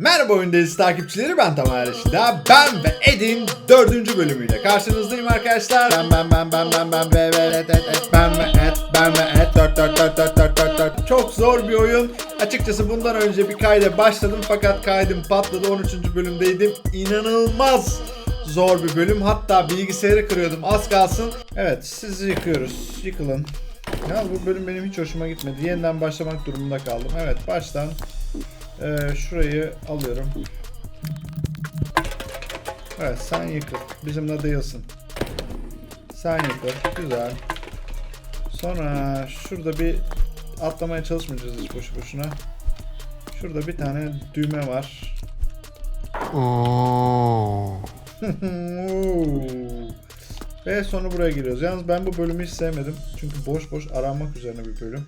Merhaba oyundayız takipçileri ben Tamer Reşida. Ben ve Ed'in dördüncü bölümüyle karşınızdayım arkadaşlar. Ben ben ben ben ben ben ve ve et et et ben ve et ben ve et dört dört dört dört dört dört dört. Çok zor bir oyun. Açıkçası bundan önce bir kayda başladım fakat kaydım patladı 13. bölümdeydim. İnanılmaz zor bir bölüm. Hatta bilgisayarı kırıyordum az kalsın. Evet sizi yıkıyoruz. Yıkılın. Ya bu bölüm benim hiç hoşuma gitmedi. Yeniden başlamak durumunda kaldım. Evet baştan ee, şurayı alıyorum. Evet sen yıkıl. Bizimle değilsin. Sen yıkıl. Güzel. Sonra şurada bir atlamaya çalışmayacağız hiç boşu boşuna. Şurada bir tane düğme var. Ve sonra buraya giriyoruz. Yalnız ben bu bölümü hiç sevmedim. Çünkü boş boş aranmak üzerine bir bölüm.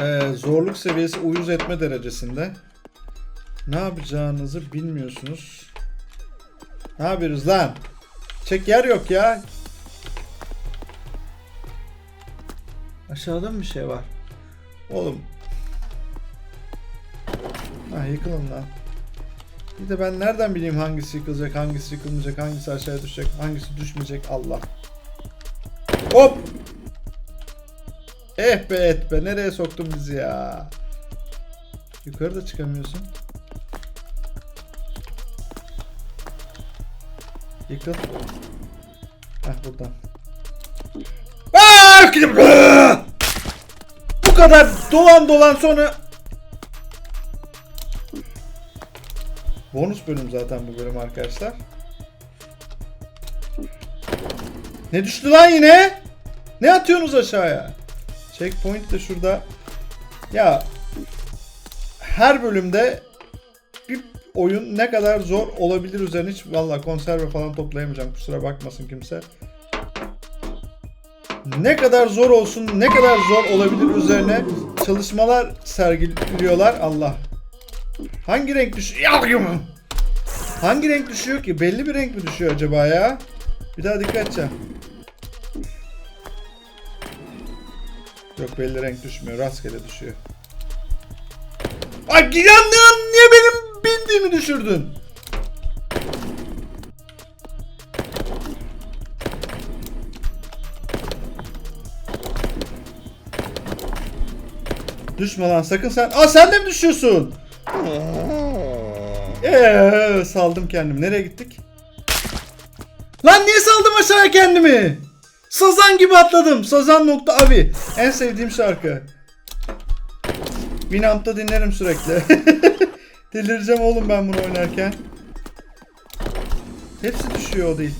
Ee, zorluk seviyesi uyuz etme derecesinde. Ne yapacağınızı bilmiyorsunuz. Ne yapıyoruz lan? Çek yer yok ya. Aşağıda mı bir şey var? Oğlum. Ha yıkılın lan. Bir de ben nereden bileyim hangisi yıkılacak, hangisi yıkılmayacak, hangisi aşağıya düşecek, hangisi düşmeyecek Allah. Hop! Eh be et be nereye soktun bizi ya? Yukarı da çıkamıyorsun. Yıkıl. Heh buradan. Aa! Bu kadar dolan dolan sonra Bonus bölüm zaten bu bölüm arkadaşlar. Ne düştü lan yine? Ne atıyorsunuz aşağıya? Checkpoint de şurada. Ya her bölümde bir oyun ne kadar zor olabilir üzerine hiç valla konserve falan toplayamayacağım kusura bakmasın kimse. Ne kadar zor olsun, ne kadar zor olabilir üzerine çalışmalar sergiliyorlar Allah. Hangi renk düşüyor? Hangi renk düşüyor ki? Belli bir renk mi düşüyor acaba ya? Bir daha dikkat edeceğim. Yok belli renk düşmüyor. Rastgele düşüyor. Ay yandın niye benim bildiğimi düşürdün? Düşme lan sakın sen. Aa sen de mi düşüyorsun? Eee saldım kendimi. Nereye gittik? Lan niye saldım aşağıya kendimi? Sazan gibi atladım. Sazan nokta abi. En sevdiğim şarkı. Winamp'ta dinlerim sürekli. Delireceğim oğlum ben bunu oynarken. Hepsi düşüyor o değil.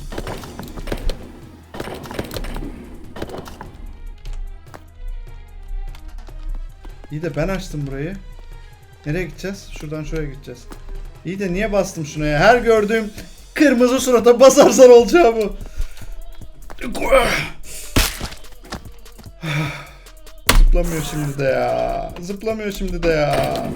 İyi de ben açtım burayı. Nereye gideceğiz? Şuradan şuraya gideceğiz. İyi de niye bastım şuna ya? Her gördüğüm kırmızı surata basarsan olacağı bu. Zıplamıyor şimdi de ya. Zıplamıyor şimdi de ya.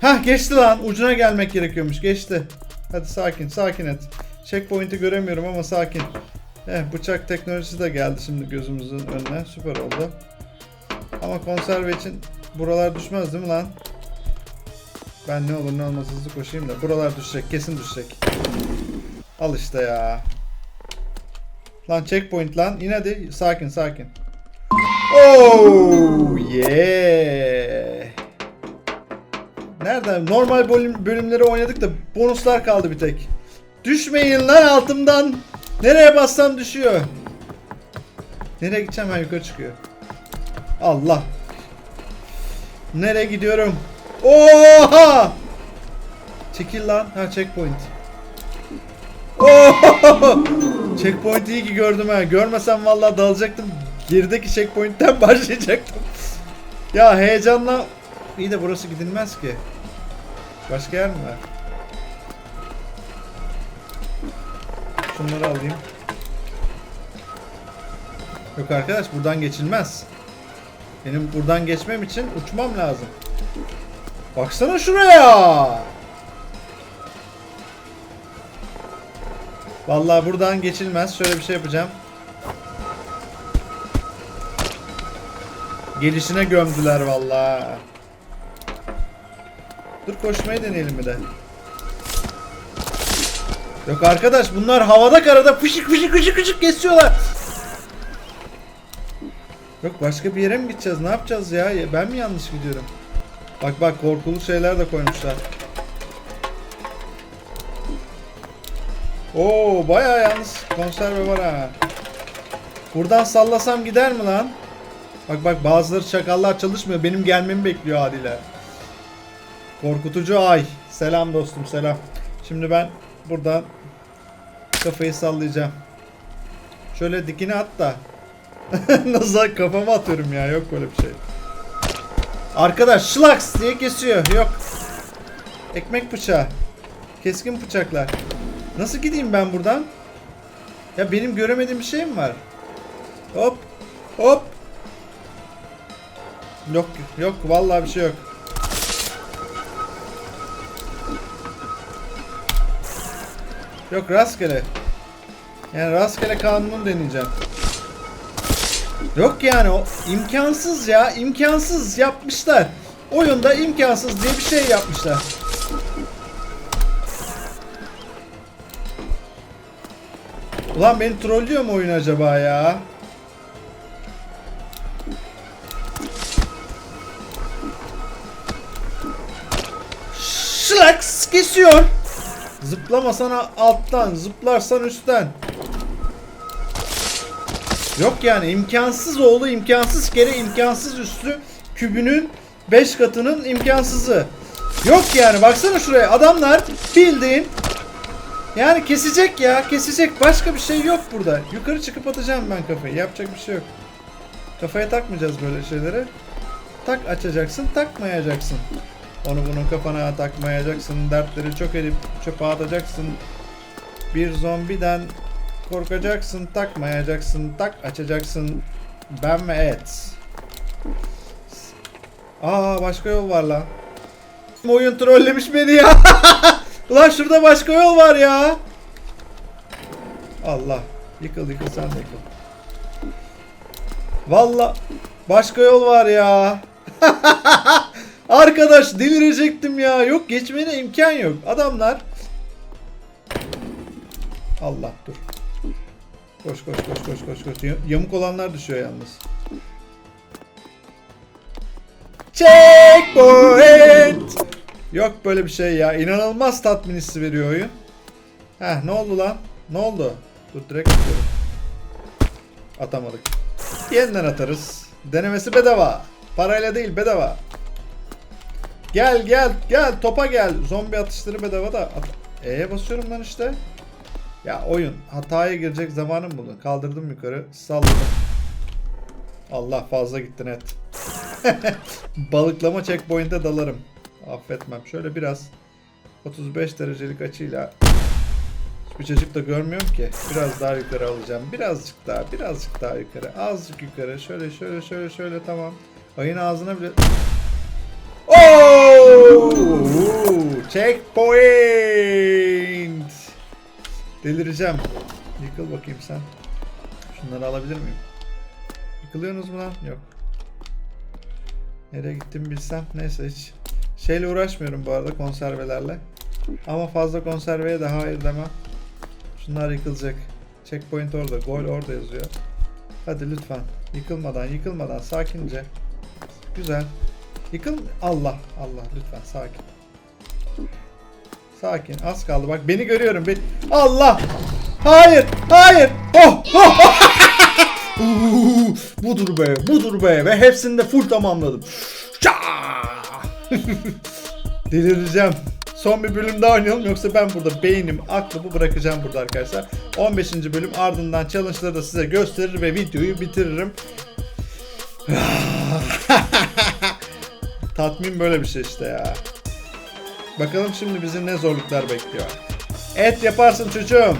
Hah geçti lan. Ucuna gelmek gerekiyormuş. Geçti. Hadi sakin, sakin et. Checkpoint'i göremiyorum ama sakin. Eh, bıçak teknolojisi de geldi şimdi gözümüzün önüne. Süper oldu. Ama konserve için buralar düşmez değil mi lan? Ben ne olur ne olmaz hızlı koşayım da. Buralar düşecek. Kesin düşecek. Al işte ya. Lan checkpoint lan. Yine hadi. Sakin sakin. Oh yeah. Nereden? Normal bölüm, bölümleri oynadık da bonuslar kaldı bir tek. Düşmeyin lan altımdan. Nereye bassam düşüyor. Nereye gideceğim ben yukarı çıkıyor. Allah. Nereye gidiyorum? Oha! Çekil lan. Ha checkpoint. Oha! Checkpoint iyi ki gördüm ha. Görmesem vallahi dalacaktım. Gerideki checkpoint'ten başlayacaktım. Ya heyecanla iyi de burası gidilmez ki. Başka yer mi var? Şunları alayım. Yok arkadaş buradan geçilmez. Benim buradan geçmem için uçmam lazım. Baksana şuraya. Vallahi buradan geçilmez. Şöyle bir şey yapacağım. Gelişine gömdüler vallahi. Dur koşmayı deneyelim bir de. Yok arkadaş bunlar havada karada fışık fışık fışık fışık kesiyorlar. Yok başka bir yere mi gideceğiz? Ne yapacağız ya? Ben mi yanlış gidiyorum? Bak bak korkulu şeyler de koymuşlar. Oo bayağı yalnız konserve var ha. Buradan sallasam gider mi lan? Bak bak bazıları çakallar çalışmıyor. Benim gelmemi bekliyor adile. Korkutucu ay. Selam dostum selam. Şimdi ben buradan kafayı sallayacağım. Şöyle dikine at da. Nasıl kafama atıyorum ya yok böyle bir şey. Arkadaş şlaks diye kesiyor. Yok. Ekmek bıçağı. Keskin bıçaklar. Nasıl gideyim ben buradan? Ya benim göremediğim bir şey mi var? Hop. Hop. Yok yok vallahi bir şey yok. Yok rastgele. Yani rastgele kanunu deneyeceğim. Yok yani o imkansız ya imkansız yapmışlar. Oyunda imkansız diye bir şey yapmışlar. Ulan beni trollüyor mu oyun acaba ya? Şlaks kesiyor. Zıplamasan alttan, zıplarsan üstten. Yok yani imkansız oğlu imkansız kere imkansız üstü kübünün 5 katının imkansızı. Yok yani baksana şuraya adamlar bildiğin yani kesecek ya kesecek başka bir şey yok burada. Yukarı çıkıp atacağım ben kafayı yapacak bir şey yok. Kafaya takmayacağız böyle şeyleri. Tak açacaksın takmayacaksın. Onu bunu kafana takmayacaksın. Dertleri çok edip çöpe atacaksın. Bir zombiden korkacaksın, takmayacaksın, tak açacaksın. Ben ve et. Aa başka yol var lan. Oyun trollemiş beni ya. Ulan şurada başka yol var ya. Allah. Yıkıl yıkıl sen de yıkıl. Valla başka yol var ya. Arkadaş delirecektim ya. Yok geçmene imkan yok. Adamlar Allah dur. Koş koş koş koş koş koş. Ya- Yamuk olanlar düşüyor yalnız. Checkpoint! Yok böyle bir şey ya. İnanılmaz tatmin hissi veriyor oyun. Heh ne oldu lan? Ne oldu? Dur direkt atıyorum. Atamadık. Yeniden atarız. Denemesi bedava. Parayla değil bedava. Gel gel gel topa gel. Zombi atışları bedava da. At E'ye basıyorum lan işte. Ya oyun hataya girecek zamanım buldun. Kaldırdım yukarı salladım. Allah fazla gitti net. Balıklama checkpoint'e dalarım. Affetmem. Şöyle biraz 35 derecelik açıyla hiçbir çocuk da görmüyorum ki. Biraz daha yukarı alacağım. Birazcık daha, birazcık daha yukarı. Azıcık yukarı. Şöyle şöyle şöyle şöyle tamam. Ayın ağzına bile... Oh! Checkpoint! Delireceğim. Yıkıl bakayım sen. Şunları alabilir miyim? Yıkılıyorsunuz mu lan? Yok. Nereye gittim bilsem. Neyse hiç. Şeyle uğraşmıyorum bu arada konservelerle. Ama fazla konserveye de hayır demem. Şunlar yıkılacak. Checkpoint orada. Gol orada yazıyor. Hadi lütfen. Yıkılmadan yıkılmadan sakince. Güzel. Yıkıl... Allah Allah lütfen sakin. Sakin az kaldı bak beni görüyorum. Ben... Allah! Hayır! Hayır! Oh! oh! Uuu, budur be, budur be ve hepsini de full tamamladım. Delireceğim. Son bir bölüm daha oynayalım yoksa ben burada beynim, aklımı bırakacağım burada arkadaşlar. 15. bölüm ardından challenge'ları da size gösterir ve videoyu bitiririm. Tatmin böyle bir şey işte ya. Bakalım şimdi bizi ne zorluklar bekliyor. Et yaparsın çocuğum.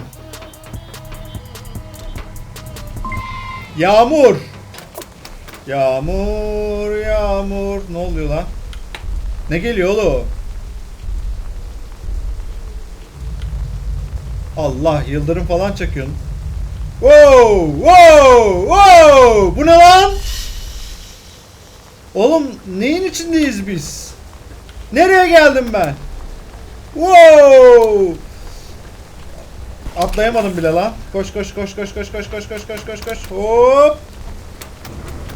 Yağmur. Yağmur, yağmur. Ne oluyor lan? Ne geliyor oğlum? Allah yıldırım falan çakıyorsun. Wow! Wow! Wow! Bu ne lan? Oğlum neyin içindeyiz biz? Nereye geldim ben? Wow! Atlayamadım bile lan. Koş koş koş koş koş koş koş koş koş koş koş. Hop!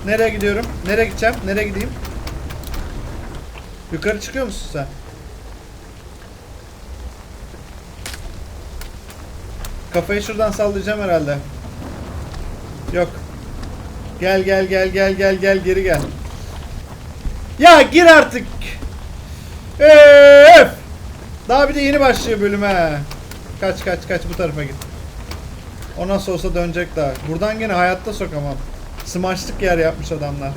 Nereye gidiyorum? Nereye gideceğim? Nereye gideyim? Yukarı çıkıyor musun sen? Kafayı şuradan sallayacağım herhalde. Yok. Gel gel gel gel gel gel geri gel. Ya gir artık. Öf! Daha bir de yeni başlıyor bölüme. Kaç kaç kaç bu tarafa git. O nasıl olsa dönecek daha. Buradan gene hayatta sokamam. Smaçlık yer yapmış adamlar.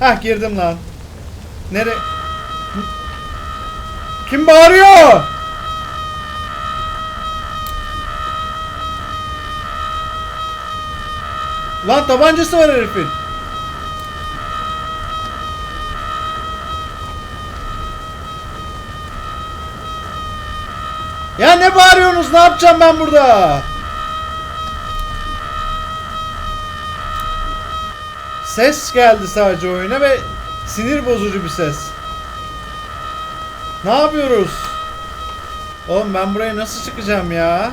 Hah girdim lan. Nere? Kim bağırıyor? Lan tabancası var herifin. Ya ne bağırıyorsunuz? Ne yapacağım ben burada? Ses geldi sadece oyuna ve sinir bozucu bir ses. Ne yapıyoruz? Oğlum ben buraya nasıl çıkacağım ya?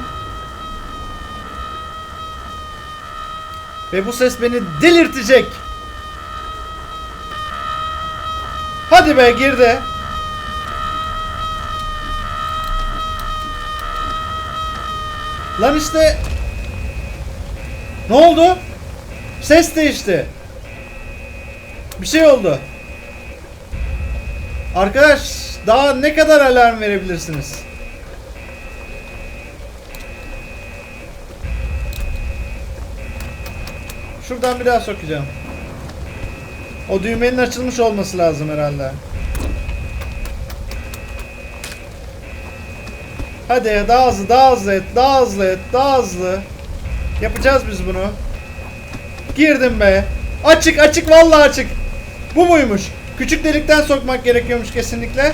Ve bu ses beni delirtecek. Hadi be girdi. Lan işte Ne oldu? Ses değişti. Bir şey oldu. Arkadaş daha ne kadar alarm verebilirsiniz? Şuradan bir daha sokacağım. O düğmenin açılmış olması lazım herhalde. Hadi daha hızlı, daha hızlı et, daha hızlı et, daha hızlı. Yapacağız biz bunu. Girdim be. Açık, açık, vallahi açık. Bu muymuş? Küçük delikten sokmak gerekiyormuş kesinlikle.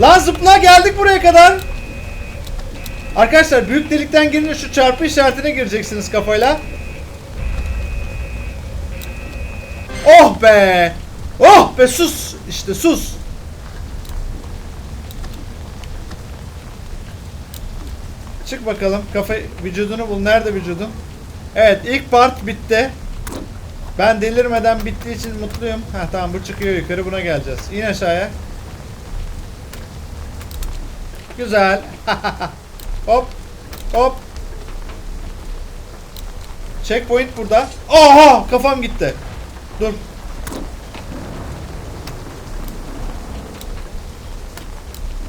Lan zıpla geldik buraya kadar. Arkadaşlar büyük delikten girince şu çarpı işaretine gireceksiniz kafayla. Oh be! Oh be sus! İşte sus! Çık bakalım. Kafa vücudunu bul. Nerede vücudun? Evet ilk part bitti. Ben delirmeden bittiği için mutluyum. Ha tamam bu çıkıyor yukarı buna geleceğiz. İn aşağıya. Güzel. hop. Hop. Checkpoint burada. Aha kafam gitti. Dur.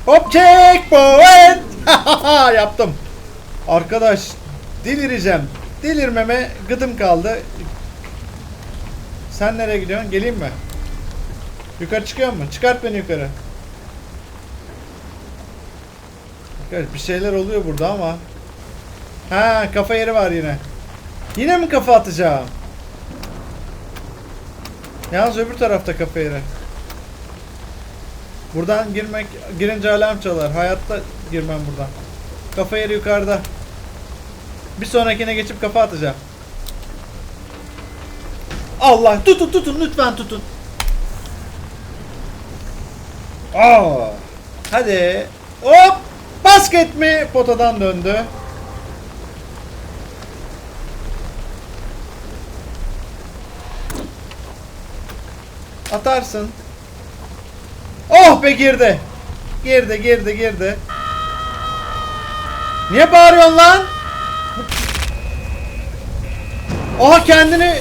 Hop checkpoint. Yaptım. Arkadaş delireceğim. Delirmeme gıdım kaldı. Sen nereye gidiyorsun? Geleyim mi? Yukarı çıkıyor mu? Çıkart beni yukarı. Evet, bir şeyler oluyor burada ama. Ha kafa yeri var yine. Yine mi kafa atacağım? Yalnız öbür tarafta kafa yeri. Buradan girmek girince alarm çalar. Hayatta girmem buradan. Kafa yeri yukarıda. Bir sonrakine geçip kafa atacağım. Allah tutun tutun lütfen tutun. Aa, hadi. Hop! Basket mi? Potadan döndü. Atarsın. Oh be girdi. Girdi girdi girdi. Niye bağırıyorsun lan? Oha kendini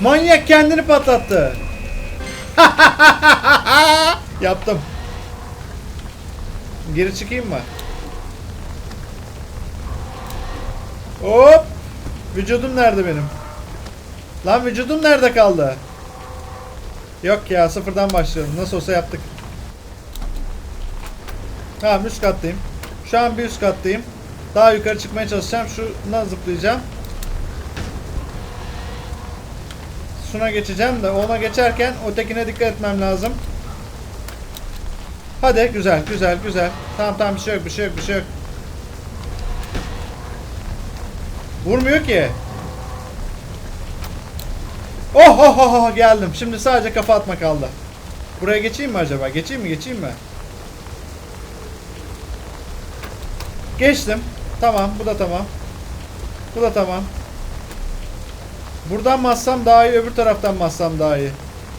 manyak kendini patlattı. Yaptım. Geri çıkayım mı? Hop. Vücudum nerede benim? Lan vücudum nerede kaldı? Yok ya sıfırdan başlayalım. Nasıl olsa yaptık. Tamam üst kattayım. Şu an bir üst kattayım. Daha yukarı çıkmaya çalışacağım. Şuna zıplayacağım. Şuna geçeceğim de ona geçerken ötekine dikkat etmem lazım. Hadi güzel güzel güzel. Tamam tamam bir şey yok bir şey yok bir şey yok. Vurmuyor ki. Oh oh oh oh geldim. Şimdi sadece kafa atma kaldı. Buraya geçeyim mi acaba? Geçeyim mi? Geçeyim mi? Geçtim. Tamam, bu da tamam. Bu da tamam. Buradan mı atsam daha iyi, öbür taraftan mı atsam daha iyi?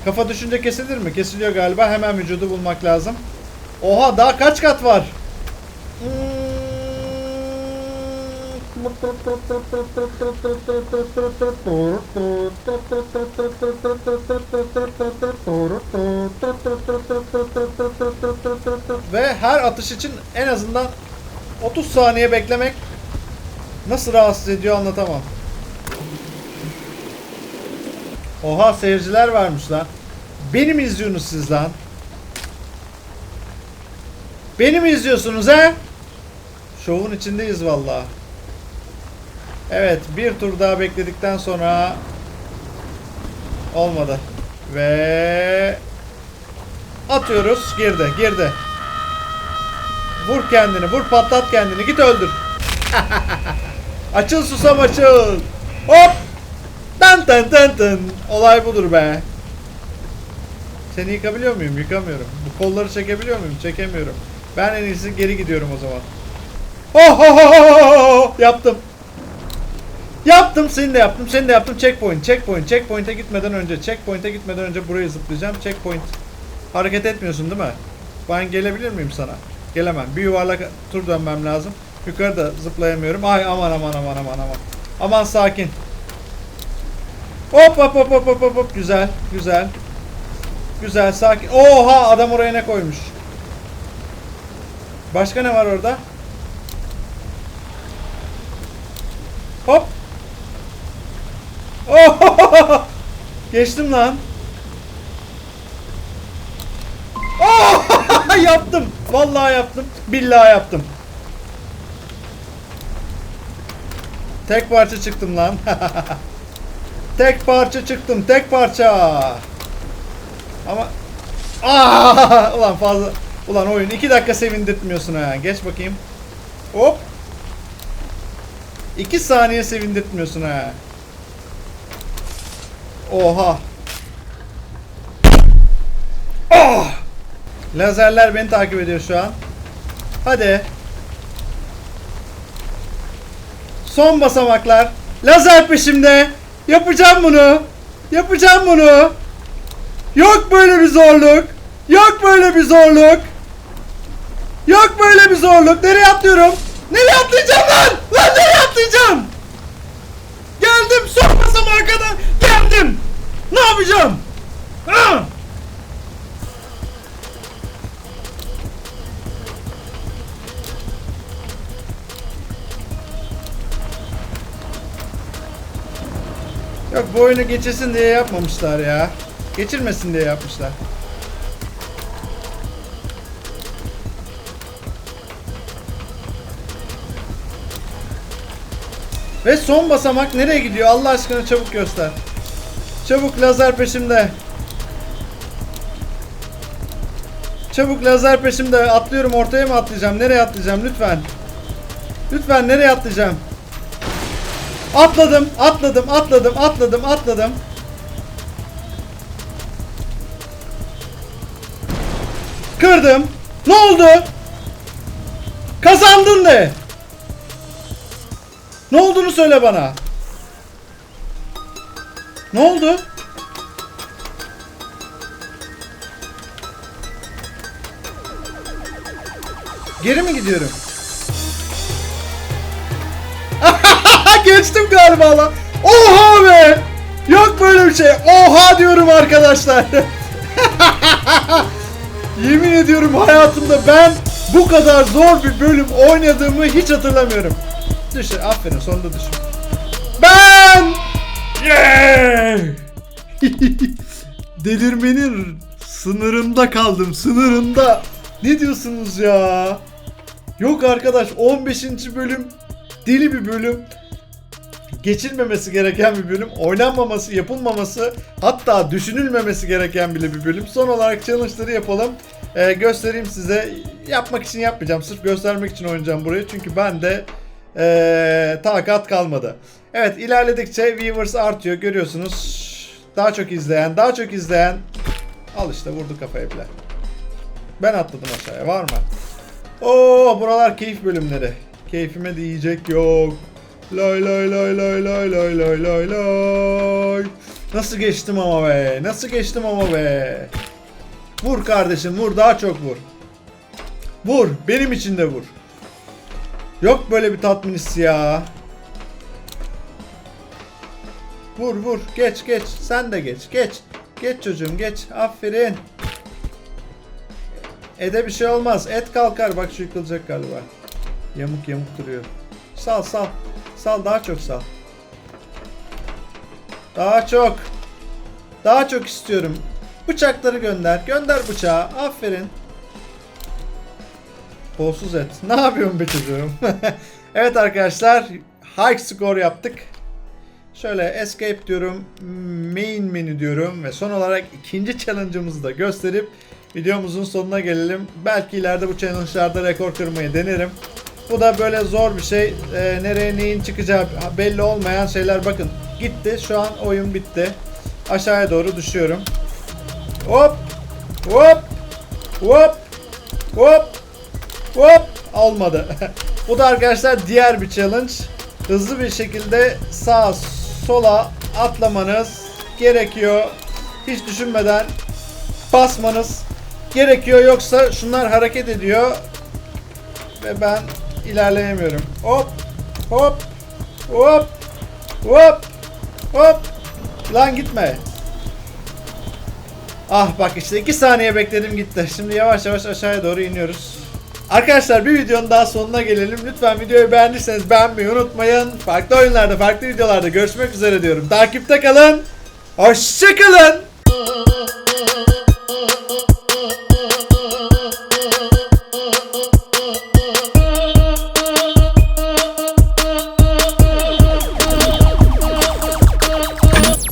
Kafa düşünce kesilir mi? Kesiliyor galiba. Hemen vücudu bulmak lazım. Oha daha kaç kat var? Ve her atış için en azından 30 saniye beklemek nasıl rahatsız ediyor anlatamam. Oha seyirciler varmış lan. Beni mi izliyorsunuz siz lan? Beni mi izliyorsunuz he? Şovun içindeyiz valla. Evet bir tur daha bekledikten sonra olmadı. Ve atıyoruz. Girdi girdi. Vur kendini vur patlat kendini git öldür. açıl susam açıl. Hop. Tan tan tan tan. Olay budur be. Seni yıkabiliyor muyum? Yıkamıyorum. Bu kolları çekebiliyor muyum? Çekemiyorum. Ben en iyisi geri gidiyorum o zaman. Oh, oh, oh, oh, oh. Yaptım. Yaptım, seni de yaptım, seni de yaptım. Checkpoint, checkpoint, checkpoint'e gitmeden önce, checkpoint'e gitmeden önce burayı zıplayacağım. Checkpoint. Hareket etmiyorsun değil mi? Ben gelebilir miyim sana? Gelemem. Bir yuvarlak tur dönmem lazım. Yukarıda zıplayamıyorum. Ay aman aman aman aman aman. Aman sakin. Hop hop hop hop hop hop. Güzel, güzel. Güzel, sakin. Oha adam oraya ne koymuş? Başka ne var orada? Hop. Oh! Geçtim lan. Oh! yaptım. Vallahi yaptım. Billahi yaptım. Tek parça çıktım lan. tek parça çıktım. Tek parça. Ama Aa! Ulan fazla Ulan oyun 2 dakika sevindirtmiyorsun ha. Geç bakayım. Hop. 2 saniye sevindirtmiyorsun ha. Oha. Oh! Lazerler beni takip ediyor şu an. Hadi. Son basamaklar. Lazer peşimde. Yapacağım bunu. Yapacağım bunu. Yok böyle bir zorluk. Yok böyle bir zorluk. Yok böyle bir zorluk. Nereye atlıyorum? Nereye atlayacağım lan? Lan nereye atlayacağım? Geldim son basamağa kadar. Geldim. Ne yapacağım? Ha? Yok bu oyunu geçirsin diye yapmamışlar ya. Geçirmesin diye yapmışlar. Ve son basamak nereye gidiyor? Allah aşkına çabuk göster. Çabuk lazer peşimde. Çabuk lazer peşimde. Atlıyorum ortaya mı atlayacağım? Nereye atlayacağım? Lütfen. Lütfen nereye atlayacağım? Atladım, atladım, atladım, atladım, atladım. Kırdım. Ne oldu? Kazandın de. Ne olduğunu söyle bana. Ne oldu? Geri mi gidiyorum? Geçtim galiba lan. Oha be! Yok böyle bir şey. Oha diyorum arkadaşlar. Yemin ediyorum hayatımda ben bu kadar zor bir bölüm oynadığımı hiç hatırlamıyorum. Düş, aferin sonunda düş. Ben! Yeah! Delirmenin sınırında kaldım, sınırında. Ne diyorsunuz ya? Yok arkadaş 15. bölüm deli bir bölüm. Geçilmemesi gereken bir bölüm. Oynanmaması, yapılmaması hatta düşünülmemesi gereken bile bir bölüm. Son olarak challenge'ları yapalım. Ee, göstereyim size. Yapmak için yapmayacağım. Sırf göstermek için oynayacağım burayı. Çünkü ben de ee, takat kalmadı. Evet ilerledikçe viewers artıyor. Görüyorsunuz. Daha çok izleyen, daha çok izleyen. Al işte vurdu kafaya bile. Ben atladım aşağıya. Var mı? Oo buralar keyif bölümleri. Keyfime diyecek yok. Lay lay lay lay lay lay lay lay lay. Nasıl geçtim ama be? Nasıl geçtim ama be? Vur kardeşim vur daha çok vur. Vur benim için de vur. Yok böyle bir tatmin hissi ya. Vur vur geç geç sen de geç geç. Geç çocuğum geç aferin. Ede bir şey olmaz. Et kalkar. Bak şu yıkılacak galiba. Yamuk yamuk duruyor. Sal sal. Sal daha çok sal. Daha çok. Daha çok istiyorum. Bıçakları gönder. Gönder bıçağı. Aferin. Kolsuz et. Ne yapıyorsun be çocuğum? evet arkadaşlar. High score yaptık. Şöyle escape diyorum. Main menü diyorum. Ve son olarak ikinci challenge'ımızı da gösterip videomuzun sonuna gelelim. Belki ileride bu challenge'larda rekor kırmayı denerim. Bu da böyle zor bir şey. Ee, nereye neyin çıkacağı belli olmayan şeyler. Bakın gitti. Şu an oyun bitti. Aşağıya doğru düşüyorum. Hop! Hop! Hop! Hop! Hop! Olmadı. Bu da arkadaşlar diğer bir challenge. Hızlı bir şekilde sağa sola atlamanız gerekiyor. Hiç düşünmeden basmanız gerekiyor yoksa şunlar hareket ediyor ve ben ilerleyemiyorum. Hop hop hop hop hop lan gitme. Ah bak işte 2 saniye bekledim gitti. Şimdi yavaş yavaş aşağıya doğru iniyoruz. Arkadaşlar bir videonun daha sonuna gelelim. Lütfen videoyu beğendiyseniz beğenmeyi unutmayın. Farklı oyunlarda, farklı videolarda görüşmek üzere diyorum. Takipte kalın. Hoşçakalın.